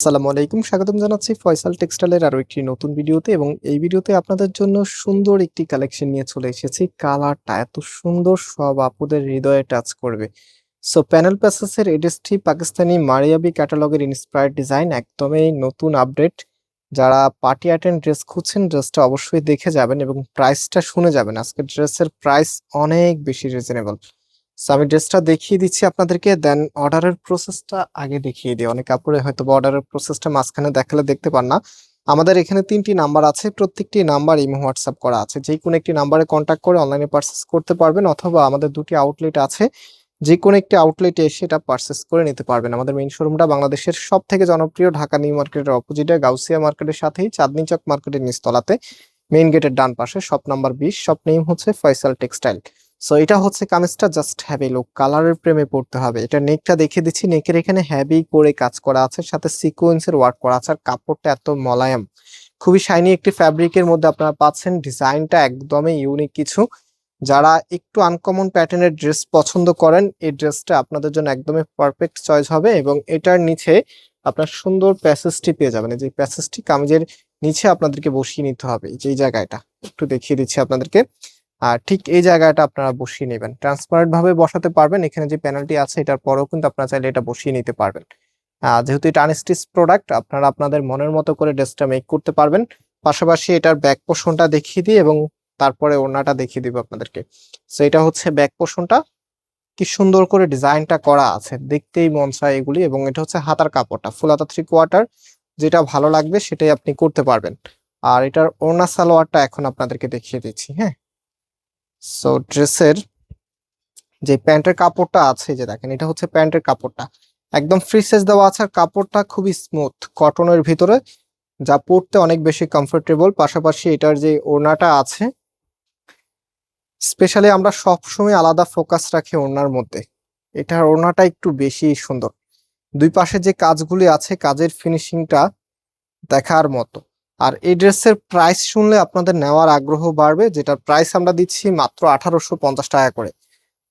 আসসালামু আলাইকুম। স্বাগতম জানাচ্ছি ফয়সাল টেক্সটাইলের আরও একটি নতুন ভিডিওতে এবং এই ভিডিওতে আপনাদের জন্য সুন্দর একটি কালেকশন নিয়ে চলে এসেছি। কালারটা এত সুন্দর, সব আপুদের হৃদয়ে টাচ করবে। সো প্যানেল প্যাসেসের এডেসটি পাকিস্তানি মারিয়াবি ক্যাটালগের ইন্সপায়ার্ড ডিজাইন একদমই নতুন আপডেট যারা পার্টি অ্যাটেন্ড ড্রেস খুঁজছেন ড্রেসটা অবশ্যই দেখে যাবেন এবং প্রাইসটা শুনে যাবেন। আজকের ড্রেসের প্রাইস অনেক বেশি রিজনেবল আমি ড্রেসটা দেখিয়ে দিচ্ছি আপনাদেরকে দেন অর্ডারের প্রসেসটা আগে দেখিয়ে দিই। অনেক কাপড়ে হয়তো অর্ডারের প্রসেসটা মাঝখানে দেখালে দেখতে পান না। আমাদের এখানে তিনটি নাম্বার আছে, প্রত্যেকটি নাম্বার ইমো হোয়াটসঅ্যাপ করা আছে। যে কোনো একটি নাম্বারে কন্ট্যাক্ট করে অনলাইনে পারচেস করতে পারবেন, অথবা আমাদের দুটি আউটলেট আছে। যে কোনো একটি আউটলেটে এসে এটা পারচেস করে নিতে পারবেন। আমাদের মেইন শোরুমটা বাংলাদেশের সব থেকে জনপ্রিয় ঢাকা নিউ মার্কেটের অপোজিটে গাউসিয়া মার্কেটের সাথেই, চাঁদনি চক মার্কেটের নিচতলাতে। মেইন গেটের ডান পাশে শপ নাম্বার বিশ শপ নেম হচ্ছে ফয়সাল টেক্সটাইল সো এটা হচ্ছে কামিজটা জাস্ট হ্যাভি লুক কালারের প্রেমে পড়তে হবে। এটা নেকটা দেখিয়ে দিচ্ছি। নেকের এখানে হ্যাভি করে কাজ করা আছে। সাথে সিকোয়েন্সের ওয়ার্ক করা আছে। আর কাপড়টা এত মলায়াম। খুবই শাইনি একটি ফ্যাব্রিকের মধ্যে আপনারা পাচ্ছেন। ডিজাইনটা একদমই ইউনিক কিছু। যারা একটু আনকমন প্যাটার্নের ড্রেস পছন্দ করেন, এই ড্রেসটা আপনাদের জন্য একদমই পারফেক্ট চয়েস হবে এবং এটার নিচে আপনার সুন্দর প্যাসেজটি পেয়ে যাবেন। যে প্যাসেজটি কামিজের নিচে আপনাদেরকে বসিয়ে নিতে হবে। এই যে জায়গাটা। একটু দেখিয়ে দিচ্ছি আপনাদেরকে। আর ঠিক এই জায়গাটা আপনারা বসিয়ে নেবেন। ট্রান্সপারেন্ট ভাবে বসাতে পারবেন, এখানে যে প্যানেলটি আছে এটার পরেও কিন্তু আপনারা চাইলে এটা বসিয়ে নিতে পারবেন। যেহেতু এটা আনস্টিচ প্রোডাক্ট আপনারা আপনাদের মনের মতো করে ড্রেসটা মেক করতে পারবেন। পাশাপাশি এটার ব্যাক পোর্শনটা দেখিয়ে দিই এবং তারপরে ওড়নাটা দেখিয়ে দিব আপনাদেরকে। সো এটা হচ্ছে ব্যাক পোর্শনটা কি সুন্দর করে ডিজাইনটা করা আছে। দেখতেই মন চায় এগুলি এবং এটা হচ্ছে হাতার কাপড়টা ফুল হাতা থ্রি কোয়ার্টার যেটা ভালো লাগবে সেটাই আপনি করতে পারবেন। আর এটার ওড়না সালোয়ারটা এখন আপনাদেরকে দেখিয়ে দিচ্ছি হ্যাঁ। সো ড্রেসের যে প্যান্টের কাপড়টা আছে, যে দেখেন, এটা হচ্ছে প্যান্টের কাপড়টা। একদম ফ্রি সাইজ দেওয়া আছে আর কাপড়টা খুবই স্মুথ কটনের ভিতরে, যা পরতে অনেক বেশি কমফোর্টেবল পাশাপাশি এটার যে ওড়নাটা আছে স্পেশালি আমরা সবসময় আলাদা ফোকাস রাখি ওড়নার মধ্যে। এটার ওড়নাটা একটু বেশি সুন্দর। দুই পাশে যে কাজগুলি আছে, কাজের ফিনিশিংটা দেখার মতো। আর এই ড্রেসের প্রাইস শুনলে আপনাদের নেওয়ার আগ্রহ বাড়বে, যেটার প্রাইস আমরা দিচ্ছি মাত্র আঠারোশো পঞ্চাশ টাকা করে।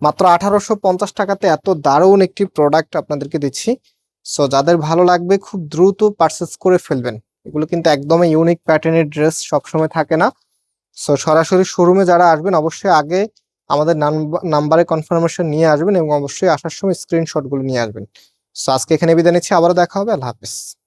মাত্র আঠারোশো পঞ্চাশ টাকাতে এত দারুণ একটি প্রোডাক্ট আপনাদেরকে দিচ্ছি। সো যাদের ভালো লাগবে, খুব দ্রুত পারচেস করে ফেলবেন। এগুলো কিন্তু একদমই ইউনিক প্যাটার্নের ড্রেস সবসময় থাকে না। সো সরাসরি শোরুমে যারা আসবেন, অবশ্যই আগে আমাদের নাম্বারে কনফার্মেশন নিয়ে আসবেন এবং অবশ্যই আসার সময় স্ক্রিনশটগুলো নিয়ে আসবেন। সো আজকে এখানে বিদায় নিচ্ছি, আবারও দেখা হবে, আল্লাহ হাফিজ।